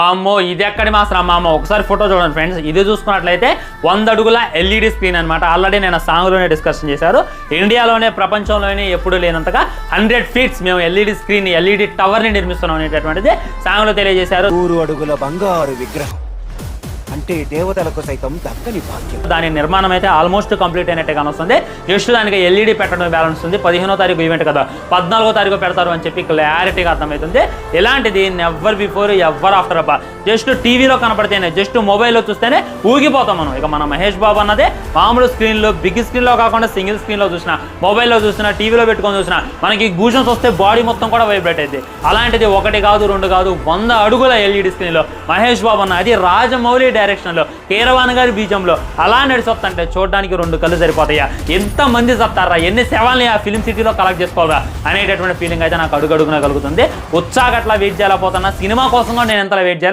అమ్మో ఇది ఎక్కడి మాత్రం అమ్మ అమ్మ ఒకసారి ఫోటో చూడండి ఫ్రెండ్స్. ఇది చూసుకున్నట్లయితే వంద అడుగుల ఎల్ఈడి స్క్రీన్ అనమాట ఆల్రెడీ నేను సాంగ్లోనే డిస్కషన్ చేశారు. ఇండియాలోనే ప్రపంచంలోనే ఎప్పుడు లేనంతగా హండ్రెడ్ ఫీట్స్ మేము ఎల్ఈడి స్క్రీన్ ఎల్ఈడి టవర్ని నిర్మిస్తున్నాం అనేటటువంటిది సాంగ్లో తెలియజేశారు. నూరు అడుగుల బంగారు విగ్రహం. అంటే దేవతలకు సైతం దక్కని భాగ్యం. దాని నిర్మాణం అయితే ఆల్మోస్ట్ కంప్లీట్ అయినట్టే కానొస్తుంది. జస్ట్ దానికి ఎల్ఈడి పెట్టడం బ్యాలెన్స్ ఉంది. పదిహేనో తారీఖు ఈవెంట్ కదా. పద్నాలుగో తారీఖు పెడతారు అని చెప్పి క్లారిటీగా అర్థమవుతుంది. ఇలాంటిది నెవర్ బిఫోర్ ఎవర్ ఆఫ్టర్ అబ్బా. జస్ట్ టీవీలో కనపడితేనే జస్ట్ మొబైల్లో చూస్తేనే ఊగిపోతాం మనం. ఇక మన మహేష్ బాబు అన్నదే మామూలు స్క్రీన్లో బిగ్ స్క్రీన్లో కాకుండా సింగిల్ స్క్రీన్లో చూసినా మొబైల్లో చూసినా టీవీలో పెట్టుకొని చూసినా మనకి భూషన్స్ వస్తే బాడీ మొత్తం కూడా వైబ్రేట్ అయింది అలాంటిది ఒకటి కాదు రెండు కాదు వంద అడుగుల ఎల్ఈడి స్క్రీన్లో మహేష్ బాబు అన్న అది రాజమౌళి డైరెక్షన్లో కీరవాణి గారి బీజంలో. అలా నడిచొస్తుంటే చూడడానికి రెండు కళ్ళు సరిపోతాయా? ఎంతమంది చెప్తారా? ఎన్ని సేవల్ని ఆ ఫిలిం సిటీలో కలెక్ట్ చేసుకోవాలా అనేటటువంటి ఫీలింగ్ అయితే నాకు అడుగడుగున కలుగుతుంది. ఉత్సాహట్లా వెయిట్ చేయలేకపోతున్నా. సినిమా కోసం కూడా నేను ఎంత వెయిట్ చేయాలి.